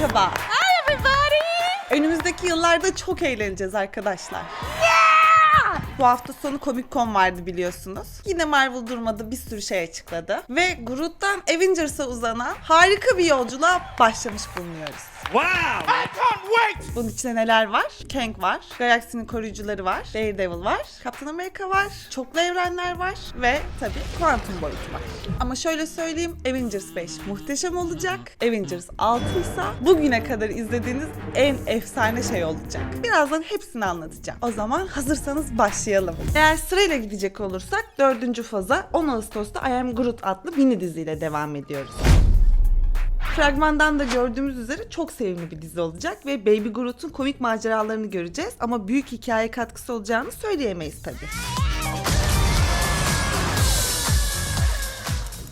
Merhaba. Hi everybody! Önümüzdeki yıllarda çok eğleneceğiz arkadaşlar. Bu hafta sonu Comic Con vardı biliyorsunuz. Yine Marvel durmadı bir sürü şey açıkladı. Ve Groot'tan Avengers'a uzanan harika bir yolculuğa başlamış bulunuyoruz. Wow! I can't wait! Bunun içinde neler var? Kang var, Galaksinin koruyucuları var, Daredevil var, Kaptan Amerika var, çoklu evrenler var ve tabii kuantum boyutu var. Ama şöyle söyleyeyim, Avengers 5 muhteşem olacak. Avengers 6 ise bugüne kadar izlediğiniz en efsane şey olacak. Birazdan hepsini anlatacağım. O zaman hazırsanız başlayalım. Eğer sırayla gidecek olursak 4. faza 10 Ağustos'ta I Am Groot adlı mini diziyle devam ediyoruz. Fragmandan da gördüğümüz üzere çok sevimli bir dizi olacak ve Baby Groot'un komik maceralarını göreceğiz ama büyük hikaye katkısı olacağını söyleyemeyiz tabii.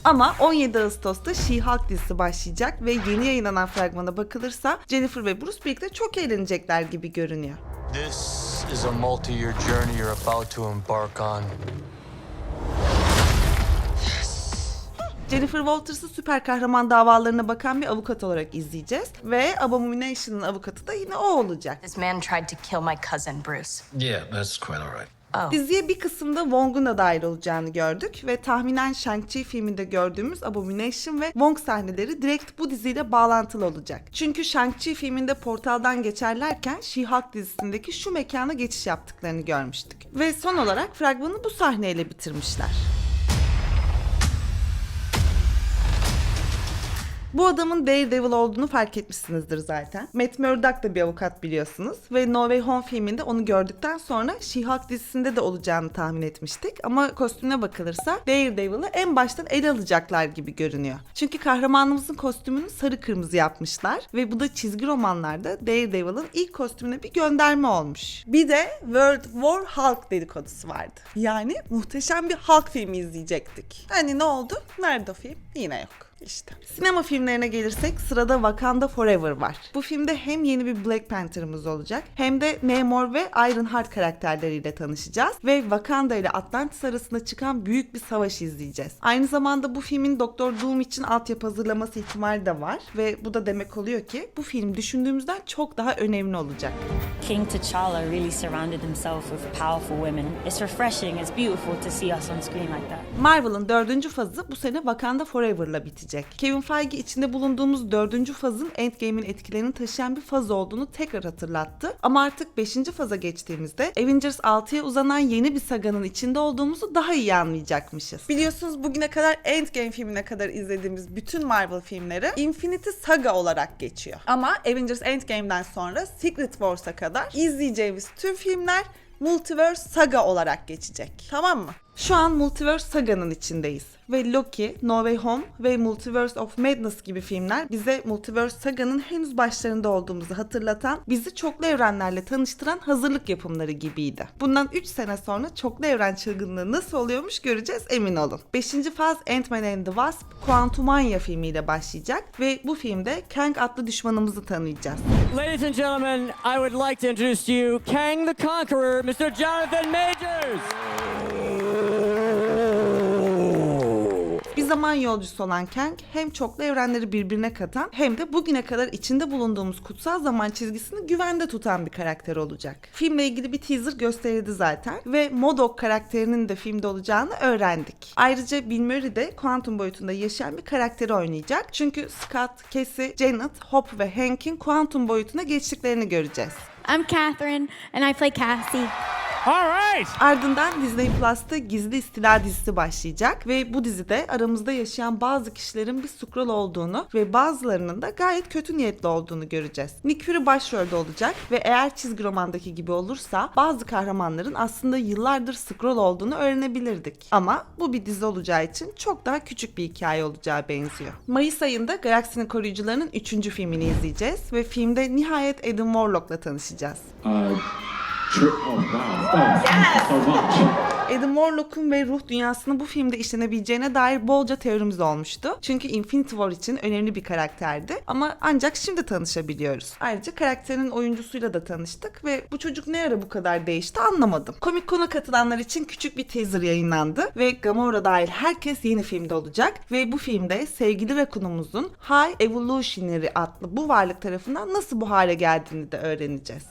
Ama 17 Ağustos'ta She-Hulk dizisi başlayacak ve yeni yayınlanan fragmana bakılırsa Jennifer ve Bruce birlikte çok eğlenecekler gibi görünüyor. This is a multi-year journey you're about to embark on. Jennifer Walters'ı süper kahraman davalarına bakan bir avukat olarak izleyeceğiz ve Abomination'ın avukatı da yine o olacak. This man tried to kill my cousin Bruce. Yeah, that's quite all right. Diziye bir kısımda Wong'un da dahil olacağını gördük ve tahminen Shang-Chi filminde gördüğümüz Abomination ve Wong sahneleri direkt bu diziyle bağlantılı olacak. Çünkü Shang-Chi filminde portaldan geçerlerken She-Hulk dizisindeki şu mekana geçiş yaptıklarını görmüştük. Ve son olarak fragmanı bu sahneyle bitirmişler. Bu adamın Daredevil olduğunu fark etmişsinizdir zaten. Matt Murdock da bir avukat biliyorsunuz. Ve No Way Home filminde onu gördükten sonra She-Hulk dizisinde de olacağını tahmin etmiştik. Ama kostümüne bakılırsa Daredevil'ı en baştan ele alacaklar gibi görünüyor. Çünkü kahramanımızın kostümünü sarı kırmızı yapmışlar. Ve bu da çizgi romanlarda Daredevil'ın ilk kostümüne bir gönderme olmuş. Bir de World War Hulk dedikodusu vardı. Yani muhteşem bir Hulk filmi izleyecektik. Hani ne oldu? Nerede o film? Yine yok. İşte. Sinema filmlerine gelirsek sırada Wakanda Forever var. Bu filmde hem yeni bir Black Panther'ımız olacak hem de Namor ve Ironheart karakterleriyle tanışacağız ve Wakanda ile Atlantis arasında çıkan büyük bir savaş izleyeceğiz. Aynı zamanda bu filmin Doktor Doom için altyapı hazırlaması ihtimali de var ve bu da demek oluyor ki bu film düşündüğümüzden çok daha önemli olacak. King T'Challa really surrounded himself with powerful women. It's refreshing, it's beautiful to see us on screen like that. Marvel'ın dördüncü fazı bu sene Wakanda Forever'la bitecek. Kevin Feige içinde bulunduğumuz dördüncü fazın Endgame'in etkilerini taşıyan bir faz olduğunu tekrar hatırlattı. Ama artık beşinci faza geçtiğimizde Avengers 6'ya uzanan yeni bir saganın içinde olduğumuzu daha iyi anlayacakmışız. Biliyorsunuz bugüne kadar Endgame filmine kadar izlediğimiz bütün Marvel filmleri Infinity Saga olarak geçiyor. Ama Avengers Endgame'den sonra Secret Wars'a kadar izleyeceğimiz tüm filmler Multiverse Saga olarak geçecek. Tamam mı? Şu an Multiverse Saga'nın içindeyiz. Ve Loki, No Way Home ve Multiverse of Madness gibi filmler bize Multiverse Saga'nın henüz başlarında olduğumuzu hatırlatan, bizi çoklu evrenlerle tanıştıran hazırlık yapımları gibiydi. Bundan 3 sene sonra çoklu evren çılgınlığı nasıl oluyormuş göreceğiz emin olun. 5. faz Ant-Man and the Wasp, Quantumania filmiyle başlayacak ve bu filmde Kang adlı düşmanımızı tanıyacağız. Ladies and gentlemen, I would like to introduce you Kang the Conqueror, Mr. Jonathan Majors. Zaman yolcusu olan Kang hem çoklu evrenleri birbirine katan hem de bugüne kadar içinde bulunduğumuz kutsal zaman çizgisini güvende tutan bir karakter olacak. Filmle ilgili bir teaser gösterildi zaten ve Modok karakterinin de filmde olacağını öğrendik. Ayrıca Bill Murray de kuantum boyutunda yaşayan bir karakteri oynayacak. Çünkü Scott, Cassie, Janet, Hop ve Hank'in kuantum boyutuna geçtiklerini göreceğiz. I'm Catherine, and I play Cassie. All right! Ardından Disney Plus'ta Gizli İstila dizisi başlayacak ve bu dizide aramızda yaşayan bazı kişilerin bir Skrull olduğunu ve bazılarının da gayet kötü niyetli olduğunu göreceğiz. Nick Fury başrolde olacak ve eğer çizgi romandaki gibi olursa bazı kahramanların aslında yıllardır Skrull olduğunu öğrenebilirdik. Ama bu bir dizi olacağı için çok daha küçük bir hikaye olacağı benziyor. Mayıs ayında Galaksinin Koruyucularının 3. filmini izleyeceğiz ve filmde nihayet Adam Warlock'la tanışacağız. Uh, Adam Warlock'un ve ruh dünyasının bu filmde işlenebileceğine dair bolca teorimiz olmuştu. Çünkü Infinity War için önemli bir karakterdi ama ancak şimdi tanışabiliyoruz. Ayrıca karakterin oyuncusuyla da tanıştık ve bu çocuk ne ara bu kadar değişti anlamadım. Comic Con'a katılanlar için küçük bir teaser yayınlandı ve Gamora dahil herkes yeni filmde olacak ve bu filmde sevgili Rakun'umuzun High Evolutionary adlı bu varlık tarafından nasıl bu hale geldiğini de öğreneceğiz.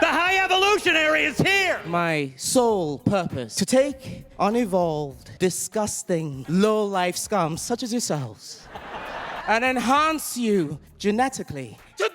The High Evolutionary is here! My sole purpose to take unevolved, disgusting, low life scum such as yourselves and enhance you genetically. To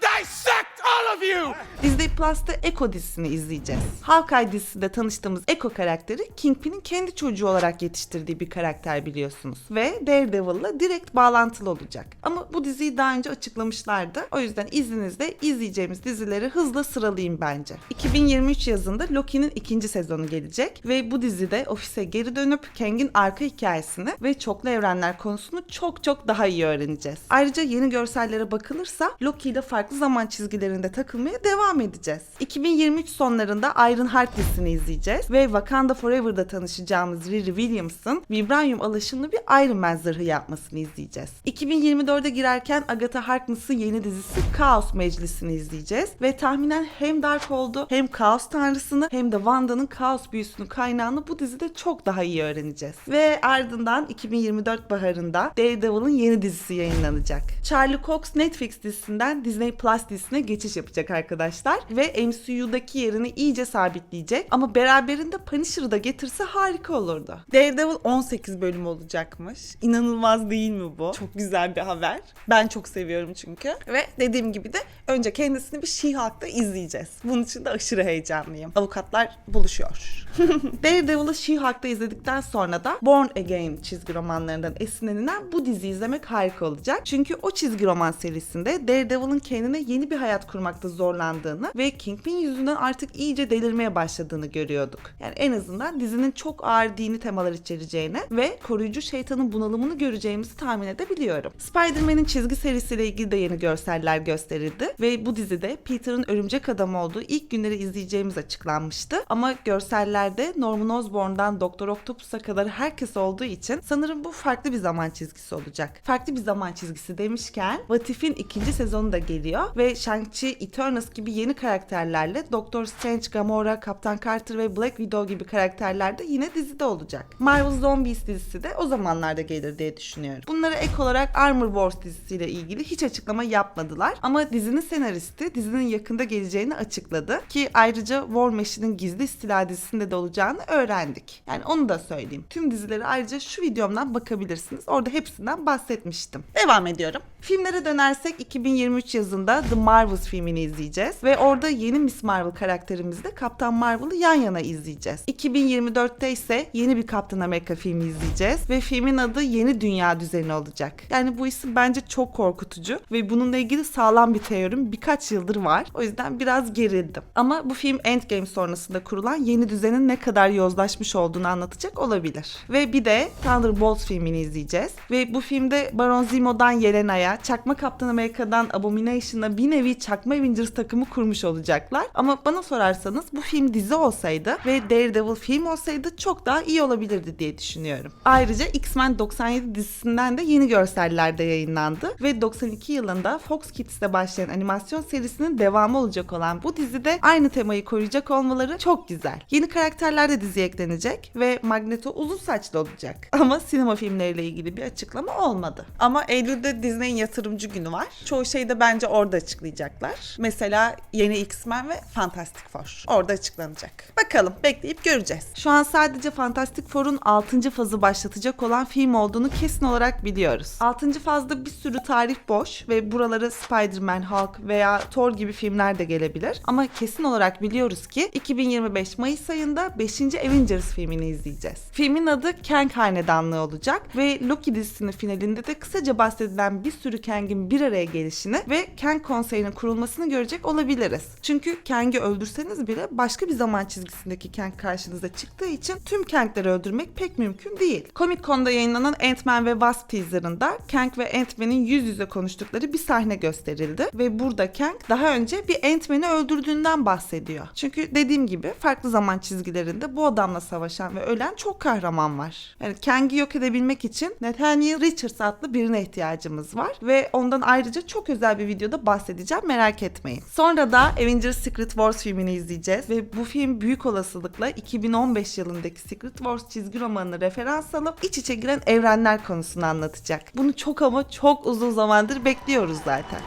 of you! Disney Plus'ta Echo dizisini izleyeceğiz. Hawkeye dizisinde tanıştığımız Echo karakteri Kingpin'in kendi çocuğu olarak yetiştirdiği bir karakter biliyorsunuz. Ve Daredevil'la direkt bağlantılı olacak. Ama bu diziyi daha önce açıklamışlardı. O yüzden izninizle izleyeceğimiz dizileri hızla sıralayayım bence. 2023 yazında Loki'nin ikinci sezonu gelecek ve bu dizide ofise geri dönüp Kang'in arka hikayesini ve çoklu evrenler konusunu çok çok daha iyi öğreneceğiz. Ayrıca yeni görsellere bakılırsa Loki ile farklı zaman çizgilerinde takılmaya devam edeceğiz. 2023 sonlarında Ironheart dizisini izleyeceğiz ve Wakanda Forever'da tanışacağımız Riri Williams'ın vibranyum alaşımlı bir Iron Man zırhı yapmasını izleyeceğiz. 2024'e girerken Agatha Harkness'ın yeni dizisi Kaos Meclisi'ni izleyeceğiz ve tahminen hem Darkhold'u hem Kaos Tanrısını hem de Wanda'nın Kaos büyüsünün kaynağını bu dizide çok daha iyi öğreneceğiz. Ve ardından 2024 baharında Daredevil'ın yeni dizisi yayınlanacak. Charlie Cox Netflix dizisinden Disney Plus dizisine geçiş yapacak arkadaşlar ve MCU'daki yerini iyice sabitleyecek ama beraberinde Punisher'ı da getirse harika olurdu. Daredevil 18 bölüm olacakmış. İnanılmaz değil mi bu? Çok güzel bir haber. Ben çok seviyorum çünkü. Ve dediğim gibi de önce kendisini bir She-Hulk'ta izleyeceğiz. Bunun için de aşırı heyecanlıyım. Avukatlar buluşuyor. Daredevil'ı She-Hulk'ta izledikten sonra da Born Again çizgi romanlarından esinlenilen bu diziyi izlemek harika olacak. Çünkü o çizgi roman serisinde Daredevil'ın kendine yeni bir hayat kurmakta zorlandığını ve Kingpin yüzünden artık iyice delirmeye başladığını görüyorduk. Yani en azından dizinin çok ağır dini temalar içereceğini ve koruyucu şeytanın bunalımını göreceğimizi tahmin edebiliyorum. Spider-Man'in çizgi serisiyle ilgili de yeni görseller gösterildi ve bu dizide Peter'ın örümcek adam olduğu ilk günleri izleyeceğimiz açıklanmıştı. Ama görsellerde Norman Osborn'dan Doktor Octopus'a kadar herkes olduğu için sanırım bu farklı bir zaman çizgisi olacak. Farklı bir zaman çizgisi demişken What If'in ikinci sezonu da geliyor ve Shang-Chi, Eternals gibi yeni karakterlerle Doctor Strange, Gamora, Kaptan Carter ve Black Widow gibi karakterler de yine dizide olacak. Marvel Zombies dizisi de o zamanlarda gelir diye düşünüyorum. Bunlara ek olarak Armor Wars dizisiyle ilgili hiç açıklama yapmadılar ama dizinin senaristi dizinin yakında geleceğini açıkladı ki ayrıca War Machine'in gizli istila dizisinde de olacağını öğrendik. Yani onu da söyleyeyim. Tüm dizileri ayrıca şu videomdan bakabilirsiniz. Orada hepsinden bahsetmiştim. Devam ediyorum. Filmlere dönersek 2023 yazında The Marvels filmini izleyeceğiz ve orada yeni Miss Marvel karakterimizle Kaptan Marvel'ı yan yana izleyeceğiz. 2024'te ise yeni bir Kaptan Amerika filmi izleyeceğiz ve filmin adı Yeni Dünya Düzeni olacak. Yani bu isim bence çok korkutucu ve bununla ilgili sağlam bir teorim birkaç yıldır var. O yüzden biraz gerildim. Ama bu film Endgame sonrasında kurulan yeni düzenin ne kadar yozlaşmış olduğunu anlatacak olabilir. Ve bir de Thunderbolts filmini izleyeceğiz. Ve bu filmde Baron Zemo'dan Yelena'ya, Çakma Kaptan Amerika'dan Abomination'a bir nevi Çakma Avengers takımı kurmuş olacaklar. Ama bana sorarsanız bu film dizi olsaydı ve Daredevil film olsaydı çok daha iyi olabilirdi diye düşünüyorum. Ayrıca X-Men 97 dizisinden de yeni görseller de yayınlandı ve 92 yılında Fox Kids'te başlayan animasyon serisinin devamı olacak olan bu dizide aynı temayı koruyacak olmaları çok güzel. Yeni karakterler de diziye eklenecek ve Magneto uzun saçlı olacak. Ama sinema filmleriyle ilgili bir açıklama olmadı. Ama Eylül'de Disney'in yatırımcı günü var. Çoğu şeyi de bence orada açıklayacaklar. Mesela yeni X-Men ve Fantastic Four. Orada açıklanacak. Bakalım bekleyip göreceğiz. Şu an sadece Fantastic Four'un 6. fazı başlatacak olan film olduğunu kesin olarak biliyoruz. 6. fazda bir sürü tarih boş ve buralara Spider-Man, Hulk veya Thor gibi filmler de gelebilir. Ama kesin olarak biliyoruz ki 2025 Mayıs ayında 5. Avengers filmini izleyeceğiz. Filmin adı Kang Hanedanlığı olacak ve Loki dizisinin finalinde de kısaca bahsedilen bir sürü sürü Kang'in bir araya gelişini ve Kang konseyinin kurulmasını görecek olabiliriz. Çünkü Kang'i öldürseniz bile başka bir zaman çizgisindeki Kang karşınıza çıktığı için tüm Kang'leri öldürmek pek mümkün değil. Comic Con'da yayınlanan Ant-Man ve Wasp teaserında Kang ve Ant-Man'in yüz yüze konuştukları bir sahne gösterildi ve burada Kang daha önce bir Ant-Man'i öldürdüğünden bahsediyor. Çünkü dediğim gibi farklı zaman çizgilerinde bu adamla savaşan ve ölen çok kahraman var. Yani Kang'i yok edebilmek için Nathaniel Richards adlı birine ihtiyacımız var ve ondan ayrıca çok özel bir videoda bahsedeceğim merak etmeyin. Sonra da Avengers Secret Wars filmini izleyeceğiz ve bu film büyük olasılıkla 2015 yılındaki Secret Wars çizgi romanını referans alıp iç içe giren evrenler konusunu anlatacak. Bunu çok ama çok uzun zamandır bekliyoruz zaten.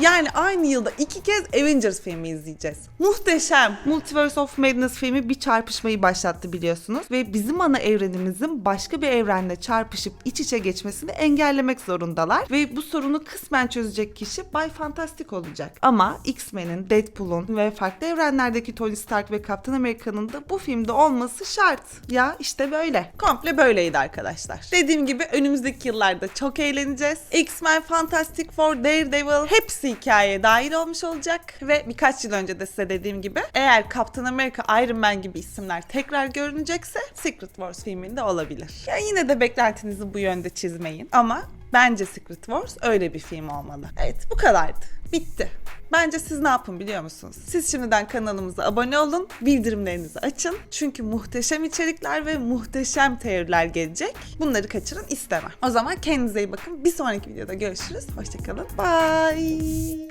Yani aynı yılda iki kez Avengers filmi izleyeceğiz. Muhteşem. Multiverse of Madness filmi bir çarpışmayı başlattı biliyorsunuz ve bizim ana evrenimizin başka bir evrenle çarpışıp iç içe geçmesini engellemek zorundalar ve bu sorunu kısmen çözecek kişi Bay Fantastic olacak. Ama X-Men'in, Deadpool'un ve farklı evrenlerdeki Tony Stark ve Captain America'nın da bu filmde olması şart. Ya işte böyle. Komple böyleydi arkadaşlar. Dediğim gibi önümüzdeki yıllarda çok eğleneceğiz. X-Men, Fantastic Four, Daredevil hepsi hikayeye dahil olmuş olacak ve birkaç yıl önce de size dediğim gibi eğer Captain America, Iron Man gibi isimler tekrar görünecekse Secret Wars filminde olabilir. Ya yine de beklentinizi bu yönde çizmeyin ama bence Secret Wars öyle bir film olmalı. Evet bu kadardı. Bitti. Bence siz ne yapın biliyor musunuz? Siz şimdiden kanalımıza abone olun, bildirimlerinizi açın. Çünkü muhteşem içerikler ve muhteşem teoriler gelecek. Bunları kaçırın istemem. O zaman kendinize iyi bakın. Bir sonraki videoda görüşürüz. Hoşçakalın. Bye.